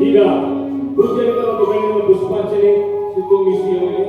ಈಗ ಗುರುಜನರ ಮತ್ತು ಗಣ್ಯರ ಪುಷ್ಪಾಂಜಲಿ ಸಿದ್ದು ಮಿಶ್ರಿ ಅವರಿಗೆ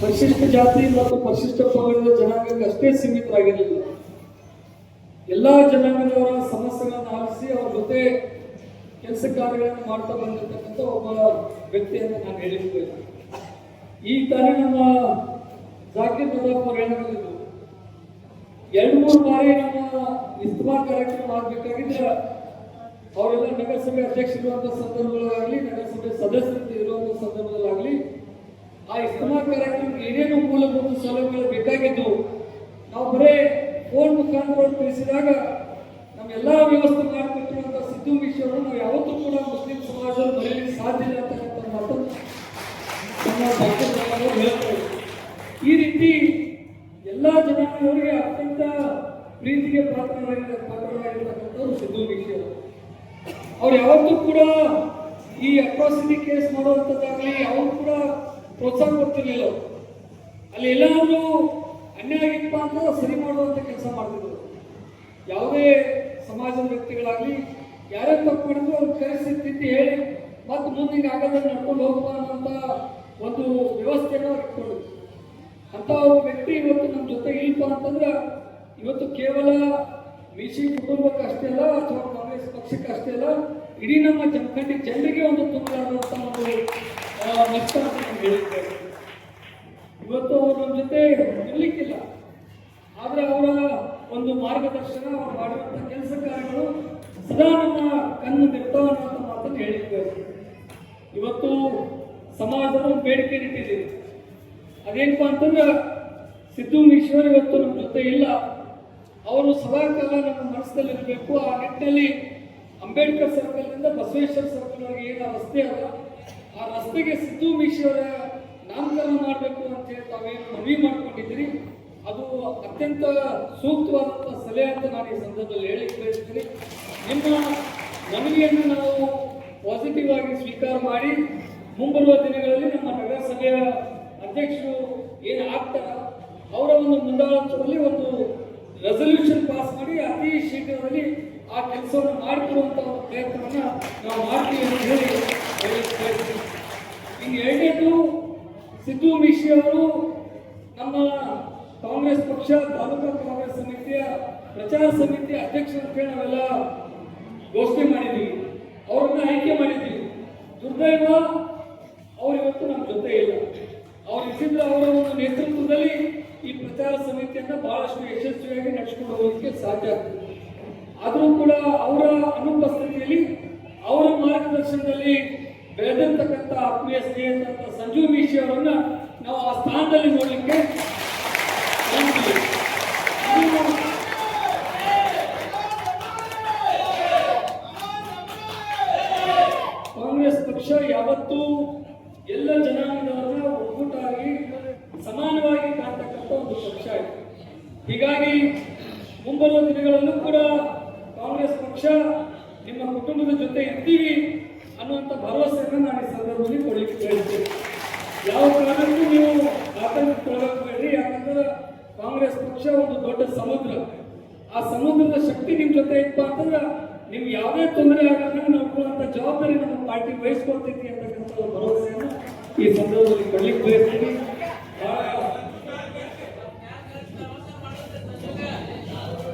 ಪರಿಶಿಷ್ಟ ಜಾತಿ ಮತ್ತು ಪರಿಶಿಷ್ಟ ಪಂಗಡದ ಜನಾಂಗಕ್ಕೆ ಅಷ್ಟೇ ಸೀಮಿತರಾಗಿರಲಿಲ್ಲ. ಎಲ್ಲಾ ಜನಾಂಗದವರ ಸಮಸ್ಯೆಗಳನ್ನು ಆಲಿಸಿ ಅವ್ರ ಜೊತೆ ಕೆಲಸ ಕಾರ್ಯಗಳನ್ನು ಮಾಡ್ತಾ ಬಂದಿರತಕ್ಕಂಥ ಒಬ್ಬ ವ್ಯಕ್ತಿಯನ್ನು ನಾನು ಹೇಳಿದ್ದೇನೆ ಈ ತಾನೇ ನಮ್ಮ ಜಾಕಿರ್ ಅವರು ಹೇಳಲಿದ್ದು ಎರಡು ಮೂರು ಬಾರಿ ನಮ್ಮ ಇಸ್ತಮಾ ಕಾರ್ಯಕ್ರಮ ಆಗ್ಬೇಕಾಗಿದ್ರೆ ಅವರೆಲ್ಲ ನಗರಸಭೆ ಅಧ್ಯಕ್ಷರಿರುವಂಥ ಸಂದರ್ಭಗಳಾಗಲಿ, ನಗರಸಭೆ ಸದಸ್ಯರು ಇರುವಂಥ ಸಂದರ್ಭದಲ್ಲಾಗಲಿ ಆ ಇಸ್ತಮಾ ಕಾರ್ಯಕ್ರಮಕ್ಕೆ ಏನೇನು ಮೂಲಭೂತ ಸೌಲಭ್ಯಗಳು ಬೇಕಾಗಿದ್ದು, ನಾವು ಬರೇ ಫೋನ್ ಮುಖಾಂತರ ತಿಳಿಸಿದಾಗ ನಮ್ಮೆಲ್ಲ ವ್ಯವಸ್ಥೆ ಮಾಡಿಕೊಟ್ಟಿರುವಂಥ ಸಿದ್ದು ವಿಷಯವನ್ನು ನಾವು ಯಾವತ್ತೂ ಕೂಡ ಮುಸ್ಲಿಂ ಸಮಾಜದಲ್ಲಿ ಬರೀಲಿಕ್ಕೆ ಸಾಧ್ಯ ಇಲ್ಲ ಅಂತಕ್ಕಂಥ ಮಾತು ಈ ರೀತಿ ಎಲ್ಲ ಜನಾಂಗದವರಿಗೆ ಅತ್ಯಂತ ಪ್ರೀತಿಗೆ ಪಾತ್ರರಾಗಿದ್ದ ಪಾತ್ರರಾಗಿರ್ತಕ್ಕಂಥವ್ರು ಸಿದ್ದು ವಿಷಯ ಅವ್ರು ಯಾವತ್ತೂ ಕೂಡ ಈ ಅಟ್ರಾಸಿಟಿ ಕೇಸ್ ಮಾಡುವಂಥದ್ದಾಗಲಿ ಅವರು ಕೂಡ ಪ್ರೋತ್ಸಾಹ ಕೊಡ್ತಿರ್ಲಿಲ್ಲ ಅಲ್ಲಿ ಎಲ್ಲಾದ್ರೂ ಅನ್ಯಾಯ ಆಗಿಪ್ಪ ಅಂತ ಸರಿ ಮಾಡುವಂಥ ಕೆಲಸ ಮಾಡ್ತಿದ್ರು. ಯಾವುದೇ ಸಮಾಜದ ವ್ಯಕ್ತಿಗಳಾಗಲಿ, ಯಾರೇ ತಪ್ಪು ಮಾಡಿದ್ರು ಅವ್ರು ಕರೆಸಿ ತಿದ್ದಿ ಹೇಳಿ, ಮತ್ತೆ ಮುಂದೆ ಹಿಂಗೆ ಆಗದ ನಡ್ಕೊಂಡು ಹೋಗ್ಬಾ ಅನ್ನೋಂಥ ಒಂದು ವ್ಯವಸ್ಥೆಯನ್ನು ಇಟ್ಕೊಂಡು ಅಂತ ಒಬ್ಬ ವ್ಯಕ್ತಿ ಇವತ್ತು ನಮ್ಮ ಜೊತೆ ಇಲ್ಪ ಅಂತಂದ್ರೆ, ಇವತ್ತು ಕೇವಲ ಬಿಸಿ ಕುಟುಂಬಕ್ಕೆ ಅಷ್ಟೇ ಅಲ್ಲ, ಅಥವಾ ಕಾಂಗ್ರೆಸ್ ಪಕ್ಷಕ್ಕೆ ಅಷ್ಟೇ ಅಲ್ಲ, ಇಡೀ ನಮ್ಮ ಜಮಖಂಡಿ ಜನರಿಗೆ ಒಂದು ತುಂಬಲಾದಂಥ ಒಂದು ನಷ್ಟ ಇವತ್ತು ಅವರು ನಮ್ಮ ಜೊತೆ ಇರ್ಲಿಕ್ಕಿಲ್ಲ. ಆದರೆ ಅವರ ಒಂದು ಮಾರ್ಗದರ್ಶನ ಅವರು ಮಾಡಿರುವಂಥ ಕೆಲಸ ಕಾರ್ಯಗಳು ಸದಾ ನಮ್ಮ ಕಣ್ಣು ನಿರ್ತಾವ ಅನ್ನೋ ಮಾತನ್ನು ಹೇಳಿದ್ದೇವೆ ಇವತ್ತು ಸಮಾಜದ ಬೇಡಿಕೆ ಇಟ್ಟಿದ್ದೀವಿ. ಅದೇನಪ್ಪ ಅಂತಂದ್ರೆ ಸಿದ್ದು ಈಶ್ವರ್ ಇವತ್ತು ನಮ್ಮ ಜೊತೆ ಇಲ್ಲ. ಅವರು ಸದಾಕಾಲ ನಮ್ಮ ಮನಸ್ಸಲ್ಲಿ ಇರಬೇಕು ಆ ನಿಟ್ಟಿನಲ್ಲಿ ಅಂಬೇಡ್ಕರ್ ಸರ್ಕಲ್ನಿಂದ ಬಸವೇಶ್ವರ ಸರ್ಕಲ್ವರೆಗೆ ಏನು ರಸ್ತೆ ಅಲ್ಲ. ಆ ರಸ್ತೆಗೆ ಸಿದ್ದು ಈಶ್ವರ ನಾಮಕರಣ ಮಾಡಬೇಕು ಅಂತ ಹೇಳಿ ತಾವೇನು ಮನವಿ ಮಾಡ್ಕೊಂಡಿದ್ದೀರಿ? ಅದು ಅತ್ಯಂತ ಸೂಕ್ತವಾದಂಥ ಸಲಹೆ ಅಂತ ನಾನು ಈ ಸಂದರ್ಭದಲ್ಲಿ ಹೇಳಿಕ್ ಬಯಸ್ತೀನಿ. ನಿಮ್ಮ ಮನವಿಯನ್ನು ನಾವು ಪಾಸಿಟಿವ್ ಆಗಿ ಸ್ವೀಕಾರ ಮಾಡಿ, ಮುಂಬರುವ ದಿನಗಳಲ್ಲಿ ನಮ್ಮ ನಗರಸಭೆಯ ಅಧ್ಯಕ್ಷರು ಏನು ಆಗ್ತಾರ, ಅವರ ಒಂದು ಮುಂದಾಳತ್ವದಲ್ಲಿ ಒಂದು ರೆಸಲ್ಯೂಷನ್ ಪಾಸ್ ಮಾಡಿ ಅತಿ ಶೀಘ್ರದಲ್ಲಿ ಆ ಕೆಲಸವನ್ನು ಮಾಡಿಕೊಡುವಂಥ ಒಂದು ಪ್ರಯತ್ನವನ್ನು ನಾವು ಮಾಡ್ತೀವಿ ಅಂತ ಹೇಳಿ ಹೇಳಲಿಕ್ಕೆ ಬಯಸ್ತೀನಿ. ಇನ್ನು ಎರಡನೇದು ಸಿದ್ದು ಮಿಶಿ ಅವರು ನಮ್ಮ ಕಾಂಗ್ರೆಸ್ ಪಕ್ಷ, ತಾಲೂಕಾ ಕಾಂಗ್ರೆಸ್ ಸಮಿತಿಯ ಪ್ರಚಾರ ಸಮಿತಿಯ ಅಧ್ಯಕ್ಷರ ಅಂತ ಹೇಳಿ ನಾವೆಲ್ಲ ಘೋಷಣೆ ಮಾಡಿದ್ದೀವಿ ಅವ್ರನ್ನ ಆಯ್ಕೆ ಮಾಡಿದ್ದೀವಿ ದುರ್ದೈವ ಅವರಿವತ್ತು ನಮ್ಮ ಜೊತೆ ಇಲ್ಲ. ಅವ್ರು ಇದ್ದಿದ್ದ ಅವರ ಒಂದು ನೇತೃತ್ವದಲ್ಲಿ ಈ ಪ್ರಚಾರ ಸಮಿತಿಯನ್ನು ಬಹಳಷ್ಟು ಯಶಸ್ವಿಯಾಗಿ ಹೋಗೋದಕ್ಕೆ ಸಾಧ್ಯ ಆಗ್ತದೆ. ಆದರೂ ಕೂಡ ಅವರ ಅನುಪಸ್ಥಿತಿಯಲ್ಲಿ, ಅವರ ಮಾರ್ಗದರ್ಶನದಲ್ಲಿ ಬೆಳೆದಿರ್ತಕ್ಕಂಥ ಆತ್ಮೀಯ ಸ್ನೇಹಿತರಂತ ಸಂಜು ಮೀಶಿ ಅವರನ್ನ ನಾವು ಆ ಸ್ಥಾನದಲ್ಲಿ ನೋಡಲಿಕ್ಕೆ ಕಾಂಗ್ರೆಸ್ ಪಕ್ಷ ಯಾವತ್ತೂ ಎಲ್ಲ ಜನಾಂಗದವರನ್ನ ಒಗ್ಗೂಟಾಗಿ ಸಮಾನವಾಗಿ ಕಾಣ್ತಕ್ಕಂಥ ಒಂದು ಪಕ್ಷ ಇದೆ ಹೀಗಾಗಿ ಮುಂಬರುವ ದಿನಗಳಲ್ಲೂ ಕೂಡ ಕಾಂಗ್ರೆಸ್ ಪಕ್ಷ ನಿಮ್ಮ ಕುಟುಂಬದ ಜೊತೆ ಇರ್ತೀವಿ. ಅನ್ನುವಂಥ ಭರವಸೆಯನ್ನು ನಾನು ಈ ಸಂದರ್ಭದಲ್ಲಿ ಕೊಡಲಿಕ್ಕೆ ಕೇಳಿದ್ದೇನೆ ಯಾವ ಕಾರಣಕ್ಕೂ ನೀವು ಆತಂಕಕ್ಕೊಳಗಕ್ಕೆ ಬೇಡ್ರಿ ಯಾಕಂದ್ರೆ ಕಾಂಗ್ರೆಸ್ ಪಕ್ಷ ಒಂದು ದೊಡ್ಡ ಸಮುದ್ರ. ಆ ಸಮುದ್ರದ ಶಕ್ತಿ ನಿಮ್ಮ ಜೊತೆ ಇತ್ತು ಅಂತಂದ್ರೆ ನಿಮ್ಗೆ ಯಾವುದೇ ತೊಂದರೆ ಆಗದಂಗೆ ನೋಡ್ಕೊಳ್ಳುವಂತ ಜವಾಬ್ದಾರಿ ನಮ್ಮ ಪಾರ್ಟಿ ವಹಿಸ್ಕೊಳ್ತೈತಿ ಅಂತಕ್ಕಂಥ ಭರವಸೆಯನ್ನು ಈ ಸಂದರ್ಭದಲ್ಲಿ ಕೊಡ್ಲಿಕ್ಕೆ ಬಯಸ್ತೀನಿ.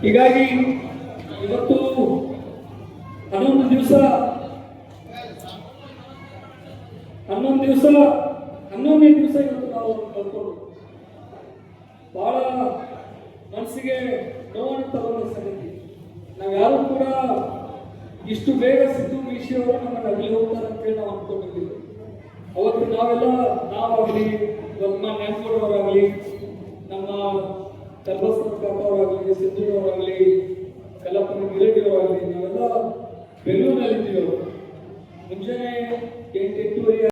ಹೀಗಾಗಿ ಇವತ್ತು ಹನ್ನೊಂದು ದಿವಸ ಹನ್ನೊಂದು ದಿವಸ ಹನ್ನೊಂದನೇ ದಿವಸ ಇವತ್ತು ನಾವು ಕಲ್ತ್ಕೊಂಡು ಬಹಳ ಮನಸ್ಸಿಗೆ ನೋವನ್ನು ತಗೊಂಡ ಸಂಗತಿ. ನಾವು ಯಾರು ಕೂಡ ಇಷ್ಟು ಬೇಗ ಸಿದ್ದು ವಿಷಯವರು ನಮ್ಮ ಅಲ್ಲಿ ಹೋಗ್ತಾರೆ ಅಂತೇಳಿ ನಾವು ಅಂದ್ಕೊಂಡಿದ್ದೀವಿ ಅವತ್ತು ನಾವೆಲ್ಲ, ನಾವಾಗಲಿ, ನಮ್ಮ ನೆನಪುಗಳವರಾಗಲಿ ನಮ್ಮ ಕಲ್ಬಸ್ರ ಆಗಲಿ ಸಿದ್ದೂರವರಾಗಲಿ ಕಲ್ಲಪ್ಪನ ಗಿರಡಿಯವರಾಗಲಿ, ನಾವೆಲ್ಲ ಬೆಂಗಳೂರಿನಲ್ಲಿದ್ದೀವಿ ಅವರು. ಮುಂಜಾನೆ ಎಂಟು ಎಂಟೂವರೆ